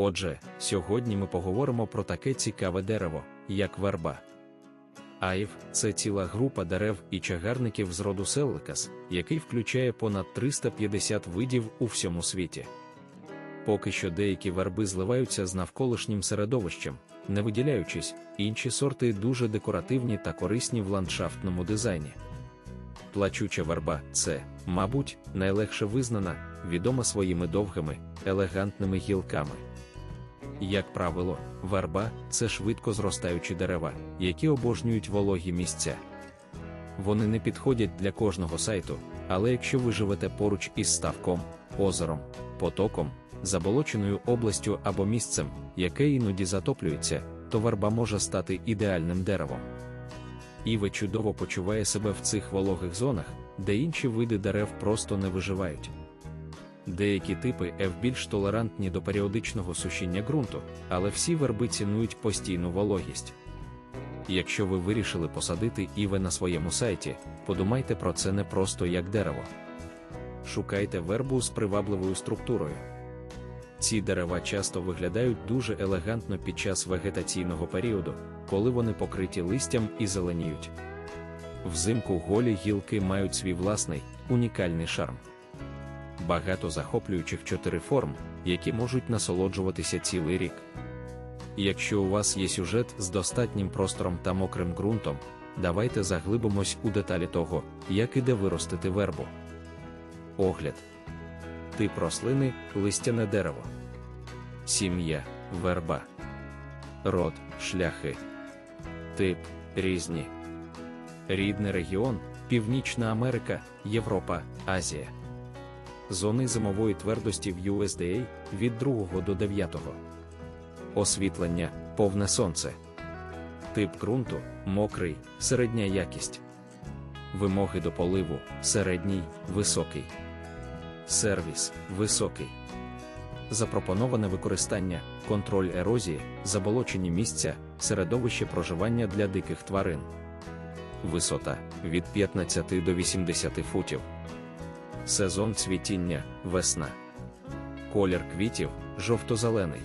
Отже, сьогодні ми поговоримо про таке цікаве дерево, як верба. Айв це ціла група дерев і чагарників з роду Селликас, який включає понад 350 видів у всьому світі. Поки що деякі верби зливаються з навколишнім середовищем, не виділяючись, інші сорти дуже декоративні та корисні в ландшафтному дизайні. Плачуча верба це, мабуть, найлегше визнана, відома своїми довгими, елегантними гілками. Як правило, верба це швидко зростаючі дерева, які обожнюють вологі місця. Вони не підходять для кожного сайту, але якщо ви живете поруч із ставком, озером, потоком, заболоченою областю або місцем, яке іноді затоплюється, то верба може стати ідеальним деревом. Іве чудово почуває себе в цих вологих зонах, де інші види дерев просто не виживають. Деякі типи F більш толерантні до періодичного сушіння ґрунту, але всі верби цінують постійну вологість. Якщо ви вирішили посадити іве на своєму сайті, подумайте про це не просто як дерево. Шукайте вербу з привабливою структурою. Ці дерева часто виглядають дуже елегантно під час вегетаційного періоду, коли вони покриті листям і зеленіють. Взимку голі гілки мають свій власний, унікальний шарм. Багато захоплюючих чотири форм, які можуть насолоджуватися цілий рік. Якщо у вас є сюжет з достатнім простором та мокрим ґрунтом, давайте заглибимось у деталі того, як іде виростити вербу. Огляд. Тип рослини листяне дерево. Сім'я верба. Род шляхи. Тип різні. Рідний регіон Північна Америка, Європа, Азія. Зони зимової твердості в USDA від 2 до 9. Освітлення повне сонце. Тип ґрунту мокрий, середня якість. Вимоги до поливу середній, високий. Сервіс високий. Запропоноване використання, контроль ерозії, заболочені місця, середовище проживання для диких тварин. Висота від 15 до 80 футів. Сезон цвітіння весна. Колір квітів жовто-зелений.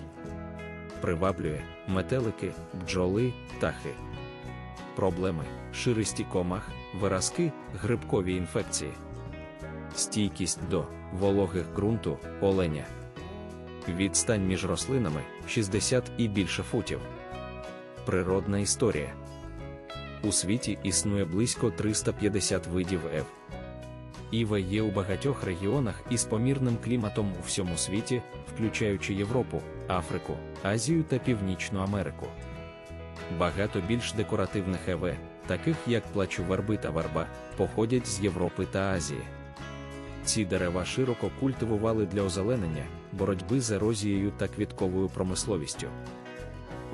Приваблює метелики, бджоли, птахи. Проблеми ширисті комах, виразки, грибкові інфекції. Стійкість до вологих ґрунту, оленя. Відстань між рослинами 60 і більше футів. Природна історія. У світі існує близько 350 видів F. Іва є у багатьох регіонах із помірним кліматом у всьому світі, включаючи Європу, Африку, Азію та Північну Америку. Багато більш декоративних ЕВ, таких як плачу верби та верба, походять з Європи та Азії. Ці дерева широко культивували для озеленення, боротьби з ерозією та квітковою промисловістю.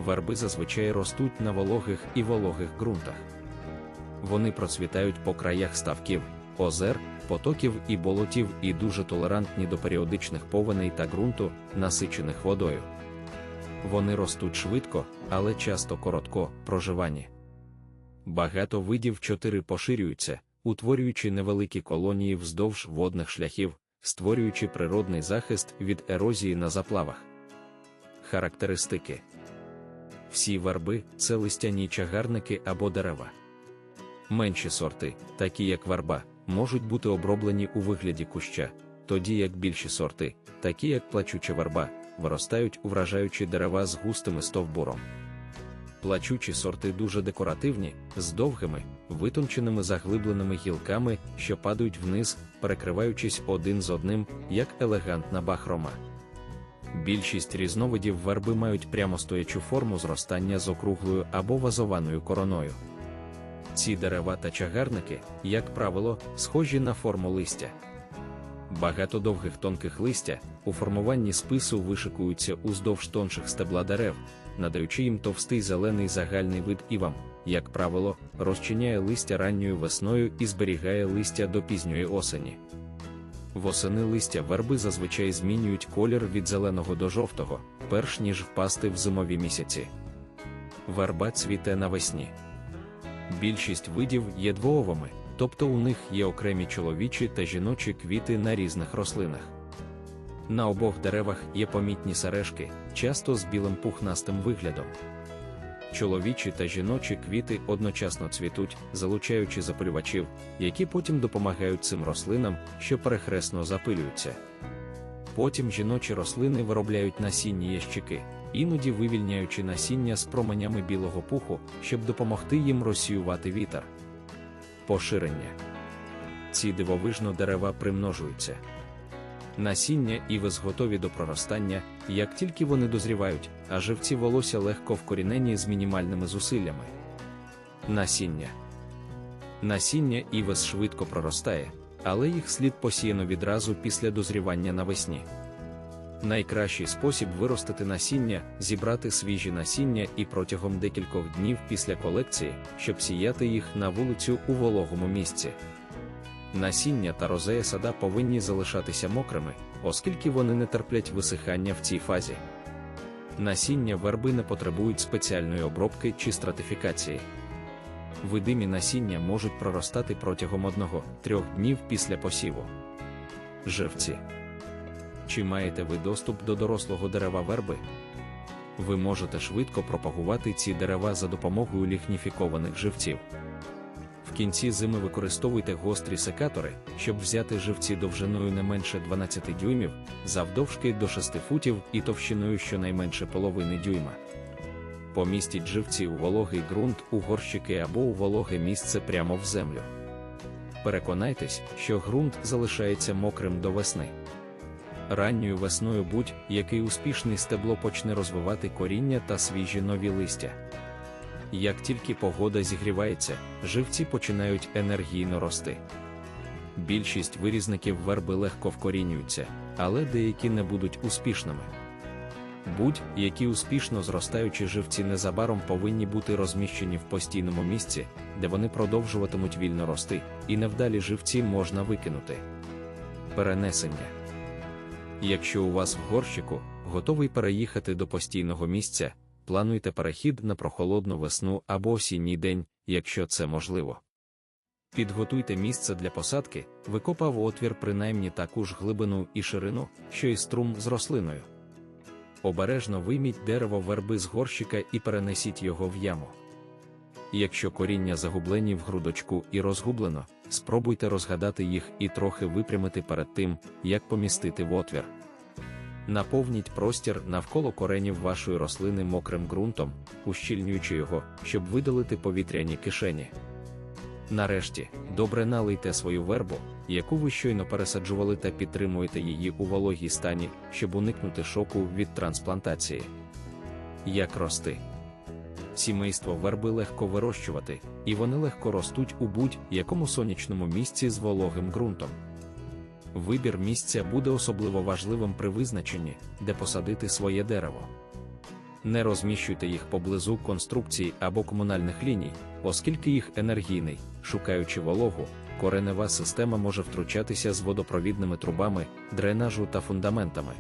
Верби зазвичай ростуть на вологих і вологих ґрунтах. Вони процвітають по краях ставків, озер, потоків і болотів і дуже толерантні до періодичних повеней та ґрунту, насичених водою. Вони ростуть швидко, але часто коротко проживані. Багато видів чотири поширюються, утворюючи невеликі колонії вздовж водних шляхів, створюючи природний захист від ерозії на заплавах. Характеристики всі верби це листяні чагарники або дерева. Менші сорти, такі як верба, можуть бути оброблені у вигляді куща, тоді як більші сорти, такі як плачуча верба, виростають у вражаючі дерева з густими стовбуром. Плачучі сорти дуже декоративні, з довгими, витонченими заглибленими гілками, що падають вниз, перекриваючись один з одним, як елегантна бахрома. Більшість різновидів верби мають прямостоячу форму зростання з округлою або вазованою короною. Ці дерева та чагарники, як правило, схожі на форму листя. Багато довгих тонких листя у формуванні спису вишикуються уздовж тонших стебла дерев, надаючи їм товстий зелений загальний вид і вам, як правило, розчиняє листя ранньою весною і зберігає листя до пізньої осені. Восени листя верби зазвичай змінюють колір від зеленого до жовтого, перш ніж впасти в зимові місяці. Верба цвіте навесні. Більшість видів є двоовими, тобто у них є окремі чоловічі та жіночі квіти на різних рослинах. На обох деревах є помітні сережки, часто з білим пухнастим виглядом. Чоловічі та жіночі квіти одночасно цвітуть, залучаючи запилювачів, які потім допомагають цим рослинам, що перехресно запилюються. Потім жіночі рослини виробляють насінні ящики, іноді вивільняючи насіння з променями білого пуху, щоб допомогти їм розсіювати вітер. Поширення ці дивовижно дерева примножуються. Насіння і івис готові до проростання, як тільки вони дозрівають, а живці волосся легко вкорінені з мінімальними зусиллями. Насіння Насіння івис швидко проростає, але їх слід посіяно відразу після дозрівання навесні. Найкращий спосіб виростити насіння зібрати свіжі насіння і протягом декількох днів після колекції, щоб сіяти їх на вулицю у вологому місці. Насіння та розея сада повинні залишатися мокрими, оскільки вони не терплять висихання в цій фазі. Насіння верби не потребують спеціальної обробки чи стратифікації. Видимі насіння можуть проростати протягом 1-3 днів після посіву. Живці. Чи маєте ви доступ до дорослого дерева верби? Ви можете швидко пропагувати ці дерева за допомогою ліхніфікованих живців. В кінці зими використовуйте гострі секатори, щоб взяти живці довжиною не менше 12 дюймів, завдовжки до 6 футів і товщиною щонайменше половини дюйма. Помістіть живці у вологий ґрунт у горщики або у вологе місце прямо в землю. Переконайтесь, що ґрунт залишається мокрим до весни. Ранньою весною будь-який успішний стебло почне розвивати коріння та свіжі нові листя. Як тільки погода зігрівається, живці починають енергійно рости. Більшість вирізників верби легко вкорінюються, але деякі не будуть успішними. Будь-які успішно зростаючі живці незабаром повинні бути розміщені в постійному місці, де вони продовжуватимуть вільно рости, і невдалі живці можна викинути. Перенесення. Якщо у вас в горщику готовий переїхати до постійного місця, плануйте перехід на прохолодну весну або осінній день, якщо це можливо. Підготуйте місце для посадки, викопав отвір принаймні таку ж глибину і ширину, що й струм з рослиною. Обережно вийміть дерево верби з горщика і перенесіть його в яму. Якщо коріння загублені в грудочку і розгублено, спробуйте розгадати їх і трохи випрямити перед тим, як помістити в отвір. Наповніть простір навколо коренів вашої рослини мокрим ґрунтом, ущільнюючи його, щоб видалити повітряні кишені. Нарешті, добре налийте свою вербу, яку ви щойно пересаджували та підтримуєте її у вологій стані, щоб уникнути шоку від трансплантації. Як рости? Сімейство верби легко вирощувати, і вони легко ростуть у будь-якому сонячному місці з вологим ґрунтом. Вибір місця буде особливо важливим при визначенні, де посадити своє дерево. Не розміщуйте їх поблизу конструкцій або комунальних ліній, оскільки їх енергійний, шукаючи вологу, коренева система може втручатися з водопровідними трубами, дренажу та фундаментами.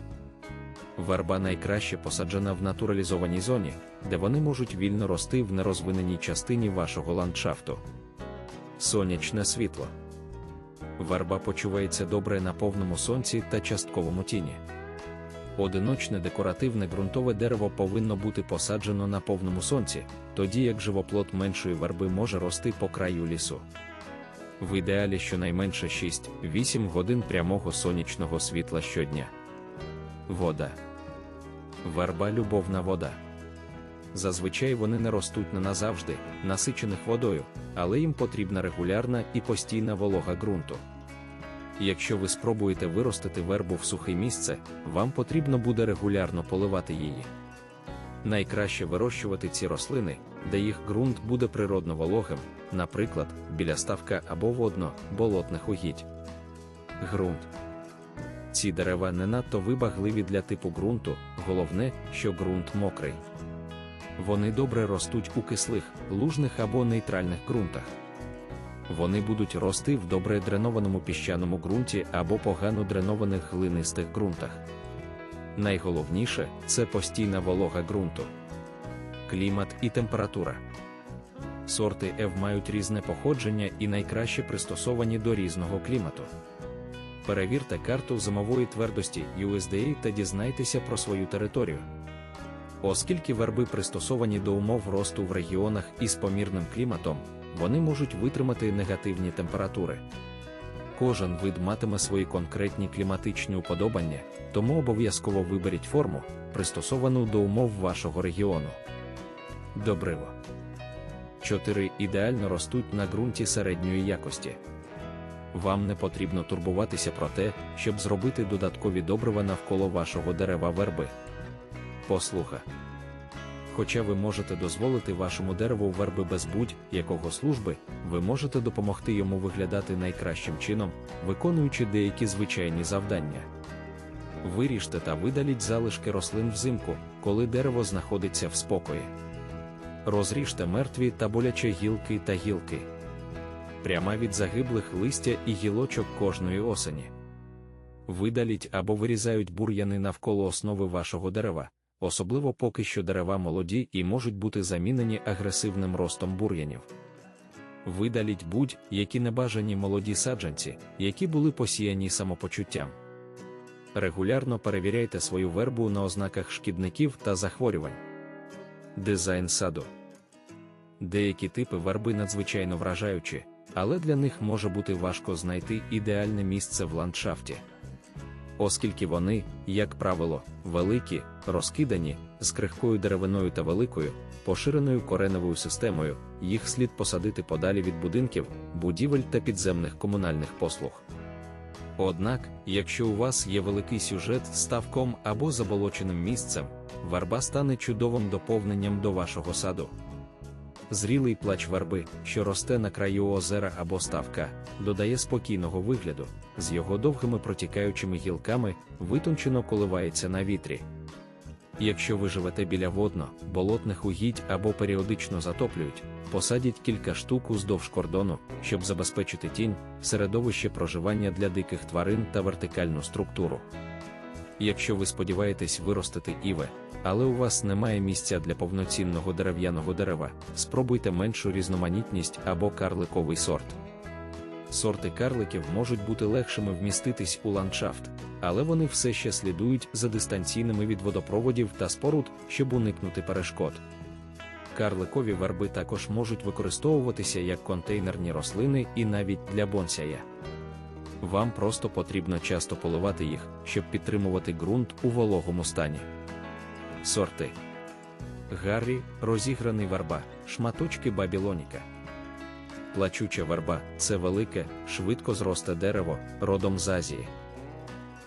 Верба найкраще посаджена в натуралізованій зоні, де вони можуть вільно рости в нерозвиненій частині вашого ландшафту. Сонячне світло. Верба почувається добре на повному сонці та частковому тіні. Одиночне декоративне ґрунтове дерево повинно бути посаджено на повному сонці, тоді як живоплод меншої верби може рости по краю лісу. В ідеалі щонайменше 6-8 годин прямого сонячного світла щодня. Вода. Верба любовна вода. Зазвичай вони не ростуть не назавжди, насичених водою, але їм потрібна регулярна і постійна волога ґрунту. Якщо ви спробуєте виростити вербу в сухе місце, вам потрібно буде регулярно поливати її. Найкраще вирощувати ці рослини, де їх ґрунт буде природно вологим, наприклад, біля ставка або водно-болотних угідь. Ґрунт. Ці дерева не надто вибагливі для типу ґрунту, головне, що ґрунт мокрий. Вони добре ростуть у кислих, лужних або нейтральних ґрунтах. Вони будуть рости в добре дренованому піщаному ґрунті або погано дренованих глинистих ґрунтах. Найголовніше це постійна волога ґрунту, клімат і температура. Сорти Ев мають різне походження і найкраще пристосовані до різного клімату. Перевірте карту зимової твердості USDA та дізнайтеся про свою територію. Оскільки верби пристосовані до умов росту в регіонах із помірним кліматом, вони можуть витримати негативні температури. Кожен вид матиме свої конкретні кліматичні уподобання, тому обов'язково виберіть форму, пристосовану до умов вашого регіону. Добриво. 4. Ідеально ростуть на ґрунті середньої якості. Вам не потрібно турбуватися про те, щоб зробити додаткові добрива навколо вашого дерева верби. Послуха. Хоча ви можете дозволити вашому дереву верби без будь-якого служби, ви можете допомогти йому виглядати найкращим чином, виконуючи деякі звичайні завдання. Виріжте та видаліть залишки рослин взимку, коли дерево знаходиться в спокої. Розріжте мертві та болячі гілки та гілки. Пряма від загиблих листя і гілочок кожної осені. Видаліть або вирізають бур'яни навколо основи вашого дерева, особливо поки що дерева молоді і можуть бути замінені агресивним ростом бур'янів. Видаліть будь-які небажані молоді саджанці, які були посіяні самопочуттям. Регулярно перевіряйте свою вербу на ознаках шкідників та захворювань. Дизайн саду. Деякі типи верби надзвичайно вражаючі, але для них може бути важко знайти ідеальне місце в ландшафті. Оскільки вони, як правило, великі, розкидані, з крихкою деревиною та великою, поширеною кореневою системою, їх слід посадити подалі від будинків, будівель та підземних комунальних послуг. Однак, якщо у вас є великий сюжет з ставком або заболоченим місцем, верба стане чудовим доповненням до вашого саду. Зрілий плач верби, що росте на краю озера або ставка, додає спокійного вигляду, з його довгими протікаючими гілками витончено коливається на вітрі. Якщо ви живете біля водно, болотних угідь або періодично затоплюють, посадіть кілька штук уздовж кордону, щоб забезпечити тінь, середовище проживання для диких тварин та вертикальну структуру. Якщо ви сподіваєтесь виростити іве, але у вас немає місця для повноцінного дерев'яного дерева, спробуйте меншу різноманітність або карликовий сорт. Сорти карликів можуть бути легшими вміститись у ландшафт, але вони все ще слідують за дистанційними від водопроводів та споруд, щоб уникнути перешкод. Карликові верби також можуть використовуватися як контейнерні рослини і навіть для бонсая. Вам просто потрібно часто поливати їх, щоб підтримувати ґрунт у вологому стані. Сорти Гаррі, розіграний варба, шматочки бабілоніка. Плачуча варба це велике, швидко зросте дерево, родом з Азії.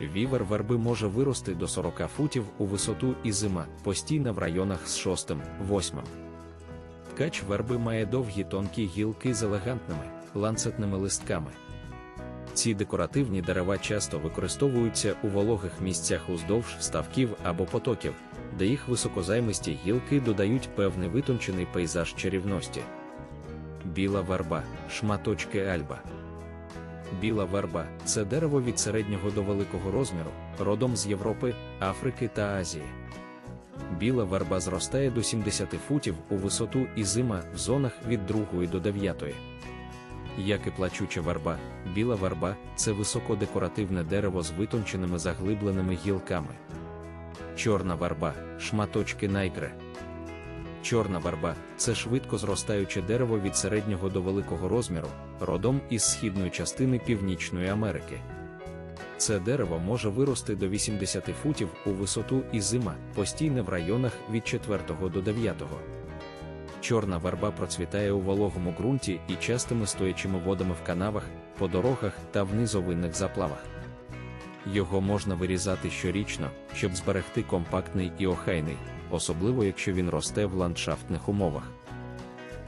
Вівер верби може вирости до 40 футів у висоту і зима, постійна в районах з 6-8. Ткач верби має довгі тонкі гілки з елегантними, ланцетними листками. Ці декоративні дерева часто використовуються у вологих місцях уздовж ставків або потоків, де їх високозаймисті гілки додають певний витончений пейзаж чарівності. Біла верба, шматочки альба. Біла верба це дерево від середнього до великого розміру, родом з Європи, Африки та Азії. Біла верба зростає до 70 футів у висоту і зима в зонах від 2 до 9. Як і плачуча верба, біла верба це високодекоративне дерево з витонченими заглибленими гілками. Чорна верба, шматочки найгре. Чорна верба це швидко зростаюче дерево від середнього до великого розміру, родом із східної частини Північної Америки. Це дерево може вирости до 80 футів у висоту і зима, постійне в районах від 4 до 9. Чорна верба процвітає у вологому ґрунті і частими стоячими водами в канавах, по дорогах та в низовинних заплавах. Його можна вирізати щорічно, щоб зберегти компактний і охайний, особливо якщо він росте в ландшафтних умовах.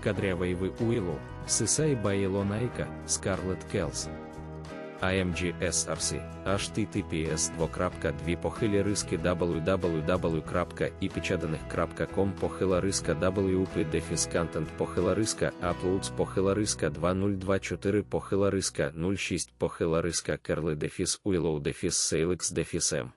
Кадрявейви Уілу, Сисай Байлонайка, Скарлет Келс. AMGSRC, https 2.2 похилі риски www.ipічаданих.com похила риска WP content похила риска uploads похила риска 2024 похила риска 06 похила риска керли дефіс уілоу дефіс сейликс дефіс М.